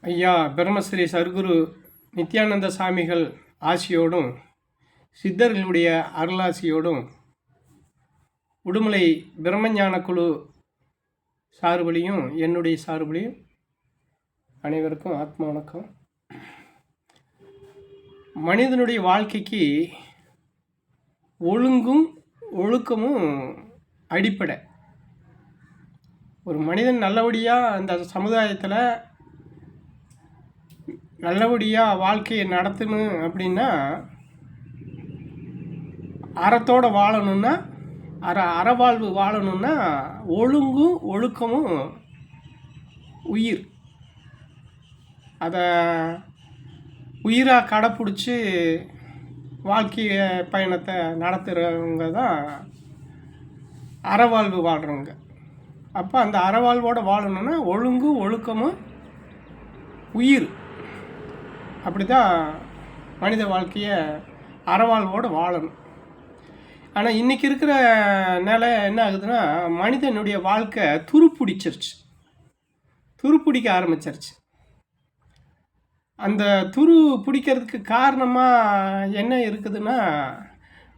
ஐயா பிரம்மஸ்ரீ சர்க்குரு நித்யானந்த சாமிகள் ஆசியோடும் சித்தர்களுடைய அருளாசியோடும் உடுமலை பிரம்மஞான குழு சார்புலையும் என்னுடைய சார்புலையும் அனைவருக்கும் ஆத்ம வணக்கம். மனிதனுடைய வாழ்க்கைக்கு ஒழுங்கும் ஒழுக்கமும் அடிப்படை. ஒரு மனிதன் நல்லபடியாக அந்த சமுதாயத்தில் நல்லபடியாக வாழ்க்கையை நடத்தணும் அப்படின்னா அறத்தோட வாழணும்னா அற அறவாழ்வு வாழணும்னா ஒழுங்கும் ஒழுக்கமும் உயிர். அதை உயிராக கடைப்பிடிச்சி வாழ்க்கை பயணத்தை நடத்துகிறவங்க தான் அறவாழ்வு வாழ்கிறவங்க அப்போ அந்த அறவாழ்வோடு வாழணும்னா ஒழுங்கும் ஒழுக்கமும் உயிர். அப்படி தான் மனித வாழ்க்கையை அறவாழ்வோடு வாழணும். ஆனால் இன்றைக்கி இருக்கிற நிலை என்ன ஆகுதுன்னா மனிதனுடைய வாழ்க்கை துருப்பிடிச்சிருச்சு. துருப்பிடிக்க ஆரம்பிச்சிருச்சு. அந்த துரு பிடிக்கிறதுக்கு காரணமாக என்ன இருக்குதுன்னா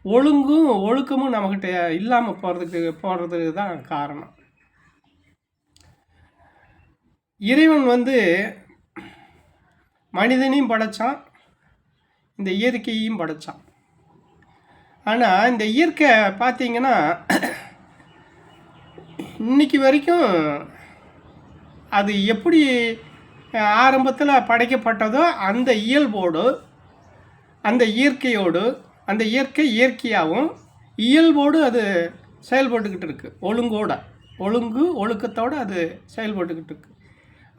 ஒழுங்கும் ஒழுக்கமும் நம்மக்கிட்ட இல்லாமல் போகிறதுக்கு போகிறதுக்கு தான் காரணம். இறைவன் வந்து மனிதனையும் படைச்சான் இந்த இயற்கையையும் படைச்சான். ஆனால் இந்த இயற்கை பார்த்தீங்கன்னா இன்னைக்கு வரைக்கும் அது எப்படி ஆரம்பத்தில் படைக்கப்பட்டதோ அந்த இயல்போடு அந்த இயற்கையோடு அந்த இயற்கை இயற்கையாகவும் இயல்போடு அது செயல்பட்டுக்கிட்டு இருக்குது ஒழுங்கோட ஒழுங்கு ஒழுக்கத்தோடு அது செயல்பட்டுக்கிட்டு இருக்குது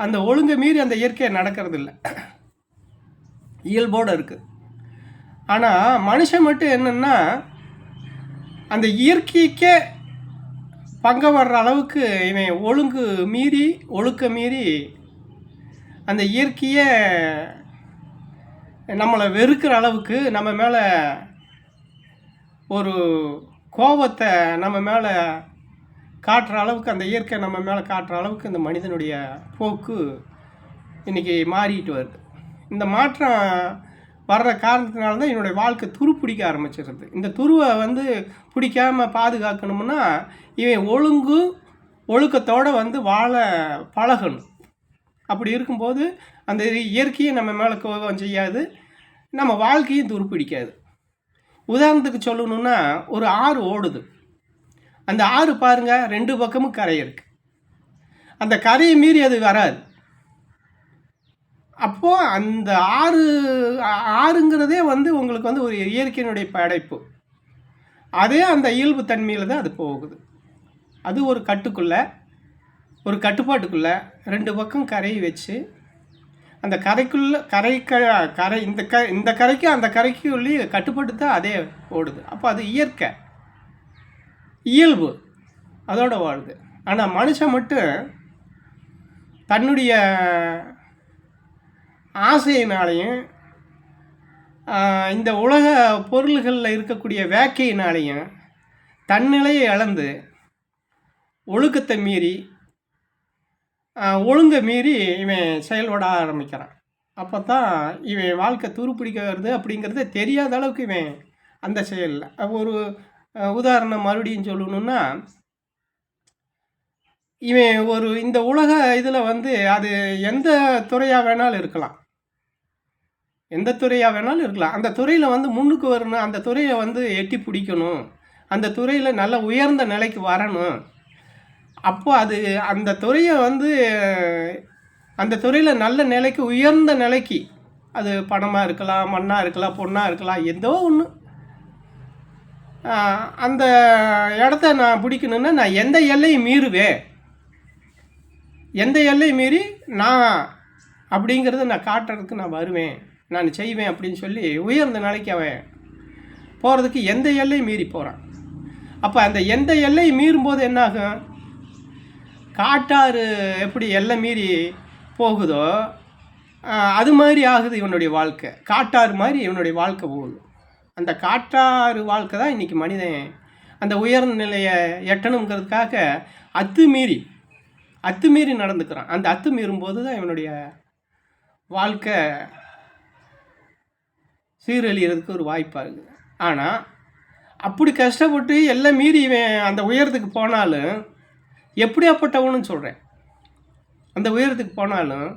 அந்த ஒழுங்கை மீறி அந்த இயற்கையை நடக்கிறதில்ல. இயல்போடு இருக்குது ஆனால் மனுஷன் மட்டும் என்னென்னா அந்த இயற்கைக்கே பங்க வர்ற அளவுக்கு இவன் ஒழுங்கு மீறி ஒழுக்க மீறி அந்த இயற்கையை நம்மளை வெறுக்கிற அளவுக்கு நம்ம மேலே ஒரு கோபத்தை நம்ம மேலே காட்டுற அளவுக்கு அந்த இயற்கை நம்ம மேலே காட்டுற அளவுக்கு இந்த மனிதனுடைய போக்கு இன்றைக்கி மாறிட்டு வருது. இந்த மாற்றம் வர்ற காரணத்தினால தான் என்னுடைய வாழ்க்கை துரு பிடிக்க ஆரம்பிச்சிருது. இந்த துருவை வந்து பிடிக்காமல் பாதுகாக்கணும்னா இவன் ஒழுங்கு ஒழுக்கத்தோடு வந்து வாழ பழகணும். அப்படி இருக்கும்போது அந்த இயற்கையை நம்ம மேலே கோபம் செய்யாது நம்ம வாழ்க்கையும் துரு பிடிக்காது. உதாரணத்துக்கு சொல்லணுன்னா ஒரு ஆறு ஓடுது. அந்த ஆறு பாருங்கள் ரெண்டு பக்கமும் கரை இருக்குது அந்த கரையை மீறி அது வராது. அப்போது அந்த ஆறு ஆறுங்கிறதே வந்து உங்களுக்கு வந்து ஒரு இயற்கையினுடைய படைப்பு. அதே அந்த இயல்பு தன்மையில் தான் அது போகுது. அது ஒரு கட்டுக்குள்ளே ஒரு கட்டுப்பாட்டுக்குள்ளே ரெண்டு பக்கம் கரையை வச்சு அந்த கரைக்குள்ளே கரை க கரை இந்த க இந்த கரைக்கு அந்த கரைக்கு உள்ளே கட்டுப்பட்டு தான் அதே ஓடுது. அப்போ அது இயற்கை. இயல்பு. அதோட வாழுது ஆனால் மனுஷன் மட்டும் தன்னுடைய ஆசையினாலையும் இந்த உலக பொருள்களில் இருக்கக்கூடிய வேக்கையினாலையும் தன்னிலையை இழந்து ஒழுக்கத்தை மீறி ஒழுங்கை மீறி இவன் செயல்பட ஆரம்பிக்கிறான். அப்போ தான் இவன் வாழ்க்கை துருப்பிடிக்க வருது அப்படிங்கிறது தெரியாத அளவுக்கு இவன் அந்த செயலில் ஒரு உதாரணம் மறுபடியும் சொல்லணுன்னா இவன் ஒரு இந்த உலக இதில் வந்து அது எந்த துறையாக வேணாலும் இருக்கலாம். எந்த துறையாக வேணாலும் இருக்கலாம். அந்த துறையில் வந்து முன்னுக்கு வரணும். அந்த துறையை வந்து எட்டி பிடிக்கணும். அந்த துறையில் நல்ல உயர்ந்த நிலைக்கு வரணும். அப்போ அது அந்த துறையை வந்து அந்த துறையில் நல்ல நிலைக்கு உயர்ந்த நிலைக்கு அது பணமாக இருக்கலாம் மண்ணாக இருக்கலாம் பொண்ணாக இருக்கலாம் ஏதோ ஒன்று அந்த இடத்த நான் பிடிக்கணுன்னா நான் எந்த எல்லையும் மீறுவேன்? எந்த எல்லையும் மீறி நான் அப்படிங்கிறத நான் காட்டுறதுக்கு நான் வருவேன். நான் செய்வேன் அப்படின்னு சொல்லி உயர்ந்த நிலைக்கு அவன் போகிறதுக்கு எந்த எல்லையும் மீறி போகிறான் அப்போ அந்த எந்த எல்லையும் மீறும்போது என்னாகும்? காட்டாறு எப்படி எல்லை மீறி போகுதோ அது மாதிரி ஆகுது இவனுடைய வாழ்க்கை. காட்டாறு மாதிரி இவனுடைய வாழ்க்கை போகுது. அந்த காட்டாறு வாழ்க்கை தான் இன்றைக்கி மனிதன் அந்த உயர்ந்த நிலையை எட்டணுங்கிறதுக்காக அத்துமீறி அத்துமீறி நடந்துக்கிறான். அந்த அத்து மீறும்போது தான் இவனுடைய வாழ்க்கை சீரழிகிறதுக்கு ஒரு வாய்ப்பாக இருக்குது. ஆனால் அப்படி கஷ்டப்பட்டு எல்லாம் மீறி இவன் அந்த உயரத்துக்கு போனாலும் எப்படியாப்பட்டவனு சொல்கிறேன் அந்த உயரத்துக்கு போனாலும்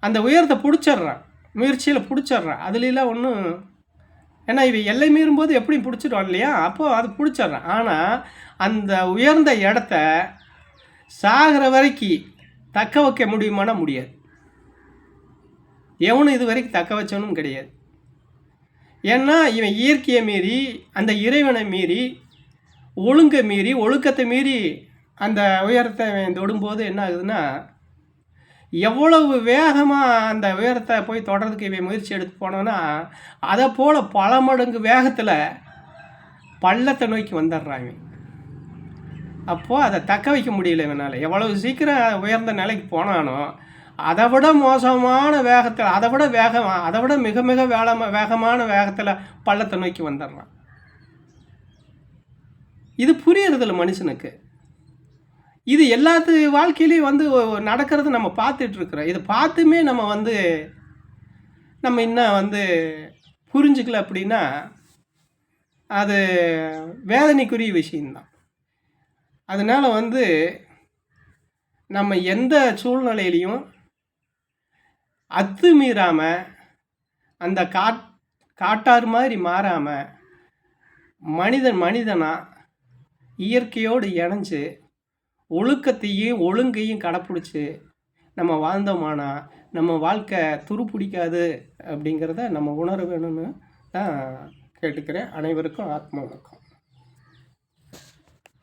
அந்த உயரத்தை பிடிச்சிட்றான். முயற்சியில் பிடிச்சிட்றான். அதுலலாம் ஒன்றும் ஏன்னா இவன் எல்லை மீறும்போது எப்படியும் பிடிச்சிடுவான் இல்லையா? அப்போது அது பிடிச்சிட்றான். ஆனால் அந்த உயர்ந்த இடத்த சாகிற வரைக்கும் தக்க வைக்க முடியுமானா முடியாது. எவனும் இது வரைக்கும் தக்க வச்சவனும் கிடையாது. ஏன்னா இவன் இயற்கையை மீறி அந்த இறைவனை மீறி ஒழுங்கை மீறி ஒழுக்கத்தை மீறி அந்த உயரத்தை இவன் தொடும்போது என்ன ஆகுதுன்னா எவ்வளவு வேகமாக அந்த உயரத்தை போய் தொடர்றதுக்கு இவன் முயற்சி எடுத்து போனோன்னா அதை போல் பல மடங்கு வேகத்தில் பள்ளத்தை நோக்கி வந்துடுறாங்க அப்போது அதை தக்க வைக்க முடியல இவனால். எவ்வளவு சீக்கிரம் உயர்ந்த நிலைக்கு போனானோ அதை விட மோசமான வேகத்தில் அதை விட வேகமாக அதை விட மிக மிக வேகமா வேகமான வேகத்தில் பள்ளத்தை நோக்கி வந்துடுறான். இது புரியறதில்ல மனுஷனுக்கு. இது எல்லாத்து வாழ்க்கையிலையும் வந்து நடக்கிறது நம்ம பார்த்துட்ருக்குறோம் இதை பார்த்துமே நம்ம வந்து நம்ம இன்னும் வந்து புரிஞ்சுக்கல அப்படின்னா அது வேதனைக்குரிய விஷயம்தான். அதனால் வந்து நம்ம எந்த சூழ்நிலையிலையும் அத்துமீறாமல் அந்த காட் காட்டார் மாதிரி மாறாமல் மனிதன் மனிதனாக இயற்கையோடு இணைஞ்சு ஒழுக்கத்தையும் ஒழுங்கையும் கடைப்பிடிச்சி நம்ம வாழ்ந்தோமானா நம்ம வாழ்க்கை துருப்பிடிக்காது அப்படிங்கிறத நம்ம உணர வேணும்னு தான் கேட்டுக்கிறேன். அனைவருக்கும் ஆத்ம வணக்கம்.